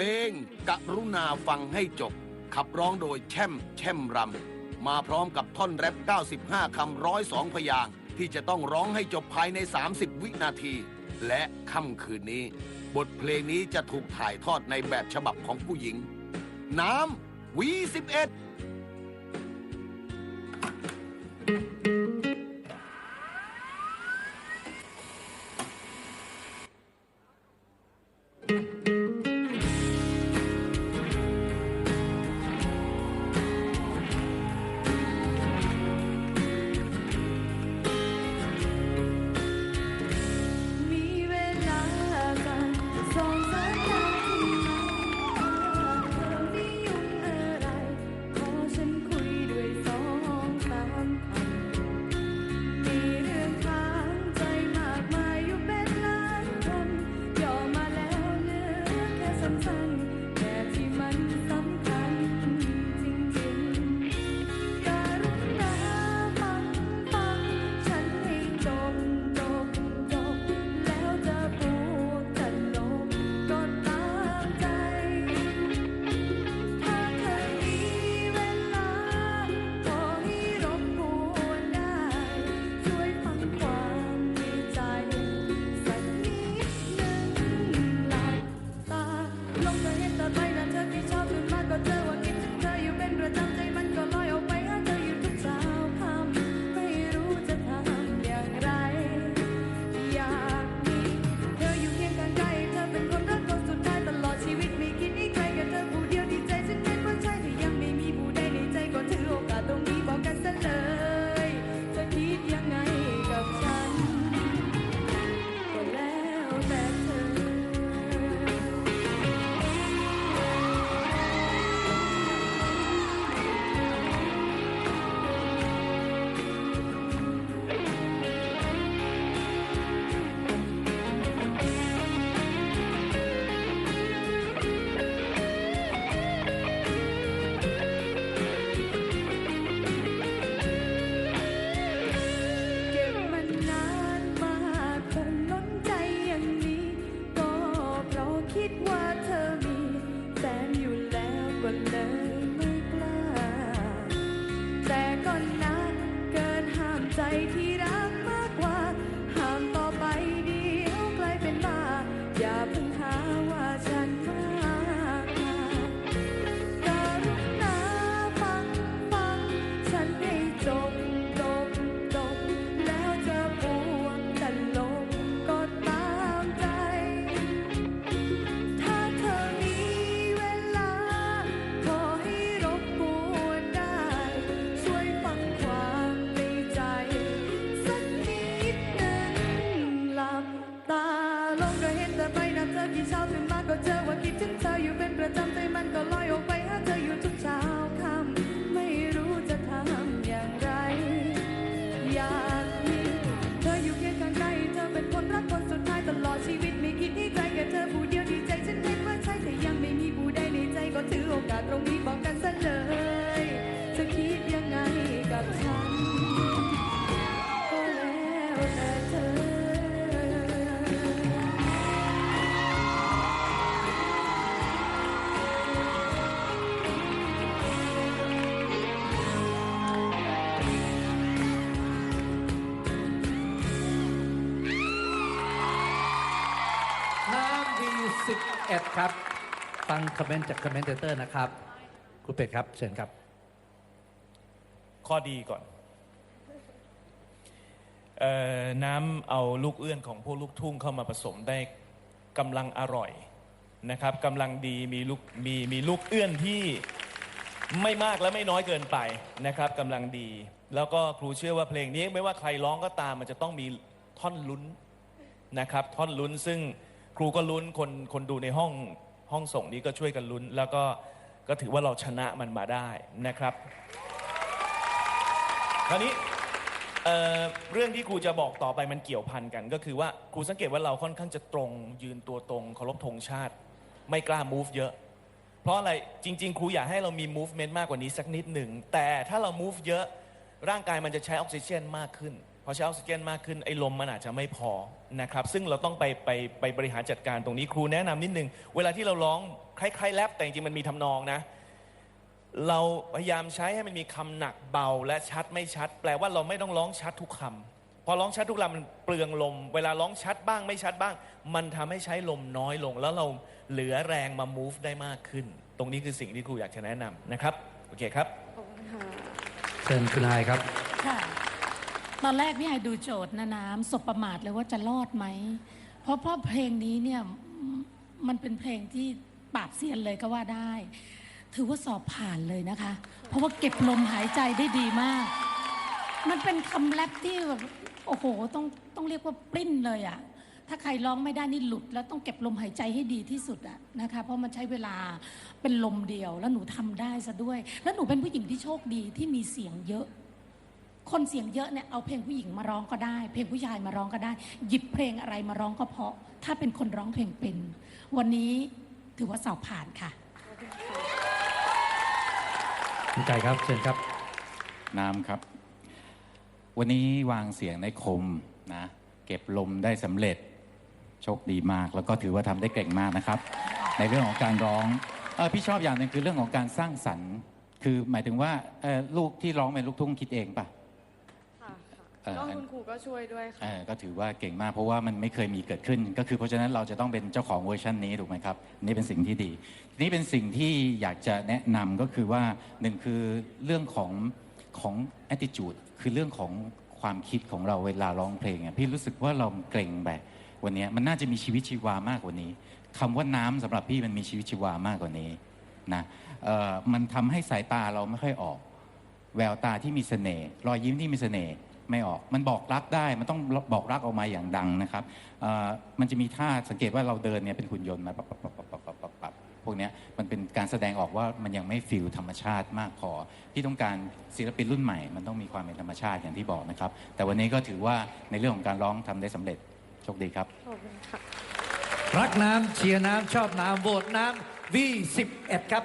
ลง กรุณาฟังให้จบ ขับร้องโดยแช่มแช่มรำ มาพร้อมกับท่อนแรป 95 คำร้อยสองพยางที่จะต้องร้องให้จบภายใน 30 วินาที และค่ำคืนนี้ บทเพลงนี้จะถูกถ่ายทอดในแบบฉบับของผู้หญิง น้ำวี11 งก็เห็นแต่ใบหน้าเธอกี่เช้าตื่นมาก็เจอว่าคิดถึงเธออยู่เป็นประจำใจมันก็ลอยออก 11 ครับ ฟังคอมเมนต์จากคอมเมนเตอร์นะครับคุณเป็ดครับ เชิญครับ ข้อดีก่อนออน้ำเอาลูกเอื้อนของพวกลูกทุ่งเข้ามาผสมได้กำลังอร่อยนะครับกำลังดีมีลูกมีมีลูกเอื้อนที่ไม่มากและไม่น้อยเกินไปนะครับกำลังดี แล้วก็ครูเชื่อว่าเพลงนี้ไม่ว่าใครร้องก็ตามมันจะต้องมีท่อนลุ้นนะครับ ท่อนลุ้นซึ่ง ครูก็ลุ้นคนคนดูในห้องห้องส่งนี้ก็ช่วยกันลุ้น แล้วก็ก็ถือว่าเราชนะมันมาได้นะครับคราวนี้เอ่อเรื่องที่ครูจะบอกต่อไปมันเกี่ยวพันกัน ก็คือว่าครูสังเกตว่าเราค่อนข้างจะตรงยืนตัวตรงเคารพธงชาติ ไม่กล้า move เยอะ เพราะอะไรจริง ๆ ครูอยากให้เรามี movement มากกว่านี้สักนิดหนึ่งแต่ถ้าเรา move เยอะร่างกายมันจะใช้ออกซิเจนมากขึ้น อใช้ออกซิเจนมากขึ้นไอ้ลมมันอาจจะไม่พอนะครับซึ่งเราต้องไปไปไปบริหารจัดการตรงนี้ครูแนะนำนิดนึง เวลาที่เราร้องคล้ายๆแรปแต่จริงๆมันมีทำนองนะ เราพยายามใช้ให้มันมีคำหนักเบาและชัดไม่ชัด แปลว่าเราไม่ต้องร้องชัดทุกคำพอร้องชัดทุกคำมันเปลืองลม เวลาร้องชัดบ้างไม่ชัดบ้าง มันทำให้ใช้ลมน้อยลง แล้วเราเหลือแรงมา move ได้มากขึ้น ตรงนี้คือสิ่งที่ครูอยากจะแนะนำนะครับโอเคครับขอบคุณค่ะเชิญคุณนายครับค่ะ ตอนแรกพี่ไฮดูโจทย์นะน้ำสบประมาทเลยว่าจะรอดไหม เพราะเพราะเพลงนี้เนี่ยมันเป็นเพลงที่ปราบเซียนเลยก็ว่าได้ ถือว่าสอบผ่านเลยนะคะ เพราะว่าเก็บลมหายใจได้ดีมาก มันเป็นคำแรปที่แบบโอ้โหต้องต้องเรียกว่าปริ้นเลยอะถ้าใครร้องไม่ได้นี่หลุด แล้วต้องเก็บลมหายใจให้ดีที่สุดอะนะคะ เพราะมันใช้เวลาเป็นลมเดียว แล้วหนูทำได้ซะด้วย แล้วหนูเป็นผู้หญิงที่โชคดีที่มีเสียงเยอะ คนเสียงเยอะเนี่ยเอาเพลงผู้หญิงมาร้องก็ได้ เพลงผู้ชายมาร้องก็ได้ หยิบเพลงอะไรมาร้องก็เพราะ ถ้าเป็นคนร้องเพลงเป็น วันนี้ถือว่าสอบผ่านค่ะคุณไก่ครับเชิญครับน้ำครับ วันนี้วางเสียงในคมนะเก็บลมได้สำเร็จโชคดีมาก แล้วก็ถือว่าทำได้เก่งมากนะครับ ในเรื่องของการร้องเออพี่ชอบอย่างหนึ่งคือเรื่องของการสร้างสรรค์ คือหมายถึงว่าเอ่อลูกที่ร้องเป็นลูกทุ่งคิดเองป่ะค่ะเอ่อ ก็คุณครูก็ช่วยด้วยค่ะเออก็ถือว่าเก่งมากเพราะว่ามันไม่เคยมีเกิดขึ้น ก็คือเพราะฉะนั้นเราจะต้องเป็นเจ้าของเวอร์ชันนี้ถูกไหมครับ นี่เป็นสิ่งที่ดีทีนี้เป็นสิ่งที่อยากจะแนะนำก็คือว่าหนึ่งคือเรื่องของของ attitude คือเรื่องของความคิดของเราเวลาร้องเพลงอะพี่รู้สึกว่าเราเกรงแบบวันนี้มันน่าจะมีชีวิตชีวามากกว่านี้คำว่าน้ำสำหรับพี่มันมีชีวิตชีวามากกว่านี้นะเอ่อมันทำให้สายตาเราไม่ค่อยออก แววตาที่มีเสน่ห์รอยยิ้มที่มีเสน่ห์ ไม่ออก มันบอกรักได้ มันต้องบอกรักออกมาอย่างดังนะครับมันจะมีท่าสังเกตว่าเราเดินเนี่ยเป็นหุ่นยนต์มาปับปับปับปับปับปรับพวกนี้มันเป็นการแสดงออกว่ามันยังไม่ฟิลธรรมชาติมากพอที่ต้องการศิลปินรุ่นใหม่ มันต้องมีความเป็นธรรมชาติอย่างที่บอกนะครับ แต่วันนี้ก็ถือว่าในเรื่องของการร้องทำได้สำเร็จโชคดีครับรักน้ำเชียร์น้ำชอบน้ำโบดน้ำวี11ครับ